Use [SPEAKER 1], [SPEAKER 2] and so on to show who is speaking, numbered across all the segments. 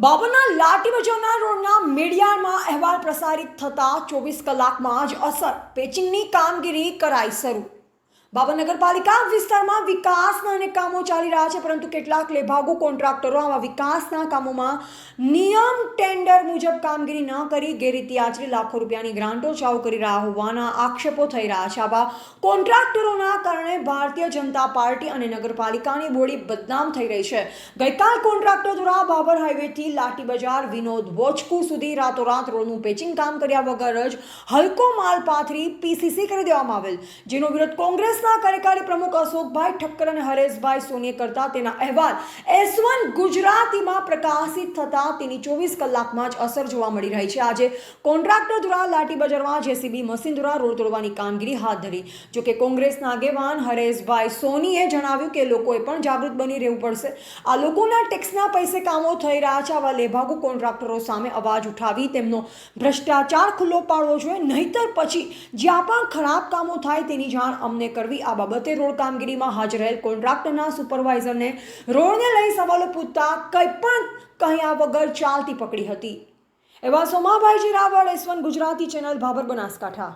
[SPEAKER 1] બાબરના લાઠી બજારના રોડના મીડિયામાં અહેવાલ પ્રસારિત થતા ચોવીસ કલાકમાં જ અસર પેચિંગની કામગીરી કરાઈ શરૂ. બાબર નગરપાલિકા વિસ્તારમાં વિકાસના અનેક કામો ચાલી રહ્યા છે, પરંતુ કેટલાક લેભાગુ કોન્ટ્રાક્ટરો આવા વિકાસના કામોમાં નિયમ ટેન્ડર મુજબ કામગીરી ન કરી, ગેરરીતિ આચરી, લાખો રૂપિયાની ગ્રાન્ટો ચાઉ કરી રહ્યા હોવાના આક્ષેપો થઈ રહ્યા છે. આવા કોન્ટ્રાક્ટરોના કારણે ભારતીય જનતા પાર્ટી અને નગરપાલિકાની બોડી બદનામ થઈ રહી છે. ગઈકાલ કોન્ટ્રાક્ટર દ્વારા બાબર હાઈવેથી લાઠી બજાર વિનોદ વોચકુ સુધી રાતોરાત રોડનું પેચિંગ કામ કર્યા વગર જ હલકો માલ પાથરી પીસીસી કરી દેવામાં આવેલ, જેનો વિરોધ કોંગ્રેસના કાર્યકારી પ્રમુખ અશોકભાઈ ઠક્કર અને હરેશભાઈ સોનીએ કરતા તેના અહેવાલ એસ વન ગુજરાતીમાં પ્રકાશિત થતા તેની ચોવીસ કલાકમાં જ અસર જોવા મળી રહી છે. આજે કોન્ટ્રાક્ટર દ્વારા લાઠી બજારમાં જેસીબી મશીન દ્વારા રોડ તોડવાની કામગીરી હાથ ધરી. જોકે કોંગ્રેસના આગેવાન હરેશભાઈ સોનીએ જણાવ્યું કે લોકોએ પણ જાગૃત બની રહેવું પડશે. આ લોકોના ટેક્સના પૈસે કામો થઈ રહ્યા છે. આવા લેભાગુ કોન્ટ્રાક્ટરો સામે અવાજ ઉઠાવી તેમનો ભ્રષ્ટાચાર ખુલ્લો પાડવો જોઈએ. નહીતર પછી જ્યાં પણ ખરાબ કામો થાય તેની જાણ અમને કરવી. આ બાબતે રોડ કામગીરીમાં હાજર રહેલ કોન્ટ્રાક્ટરના સુપરવાઇઝરને રોડને લઈ સવાલો પૂછતા કંઈ પણ કહ્યા વગર ચાલતી પકડી હતી. એવા Somabhaiji Raval S one Gujarati channel Bhabhar Banaskantha.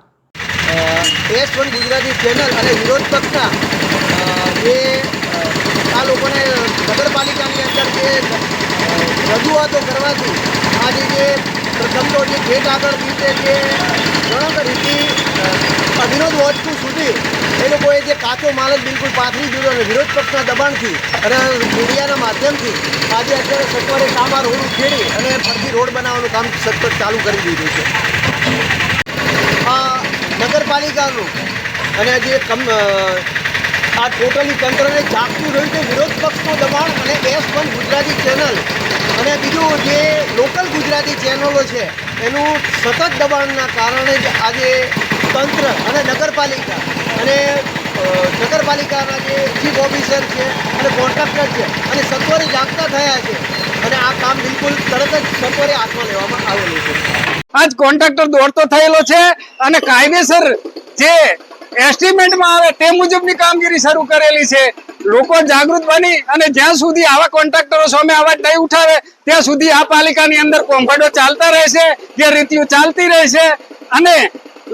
[SPEAKER 2] S one Gujarati channel અને વિરોધ પક્ષના જે આ લોકોને નગરપાલિકાની અંદર જે રજૂઆતો કરવાથી આજે જે જે ગેટ આગળ રીતે જે ઘણા રીતિ અવિરોધ વોચકુ સુધી એ લોકોએ જે કાચો માલ જ બિલકુલ પાથરી દીધો અને વિરોધ પક્ષના દબાણથી અને મીડિયાના માધ્યમથી આજે અત્યારે સત્વરે કામ રોડ ઉખેડી અને ફરીથી રોડ બનાવવાનું કામ સતત ચાલુ કરી દીધું છે. આ નગરપાલિકાનું અને જે આ ટોટલી તંત્રને જાગતું રહ્યું છે. વિરોધ પક્ષનું દબાણ અને એસ વન ગુજરાતી ચેનલ અને બીજું જે લોકલ ગુજરાતી ચેનલો છે, એનું સતત દબાણના કારણે જ આજે તંત્ર અને નગરપાલિકા અને નગરપાલિકાના જે ચીફ ઓફિસર છે અને કોન્ટ્રાક્ટર છે અને સત્વરે જાગતા થયા છે અને આ કામ બિલકુલ તરત જ સત્વરે હાથમાં લેવામાં આવેલું છે.
[SPEAKER 3] આજ કોન્ટ્રાક્ટર દોડતો થયેલો છે અને કાયદેસર જે એસ્ટિમેટમાં આવે તે મુજબની કામગીરી શરૂ કરેલી છે. લોકો જાગૃત બની અને જ્યાં સુધી આવા કોન્ટ્રાક્ટરો સામે અવાજ નહીં ઉઠાવે, ત્યાં સુધી આ પાલિકાની અંદર કોમ્ફર્ટો ચાલતા રહેશે ગેરરીતિઓ ચાલતી રહેશે. અને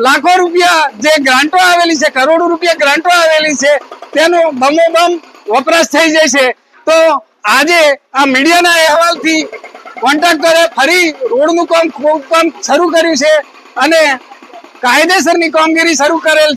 [SPEAKER 3] લાખો રૂપિયા જે ગ્રાન્ટો આવેલી છે, કરોડો રૂપિયા ગ્રાન્ટો આવેલી છે, તેનો બમોબમ વપરાશ થઈ જશે. તો આજે આ મીડિયાના અહેવાલથી કોન્ટ્રાક્ટરે ફરી રોડનું કામ કામ શરૂ કર્યું છે અને કાયદેસરની કામગીરી શરૂ કરેલ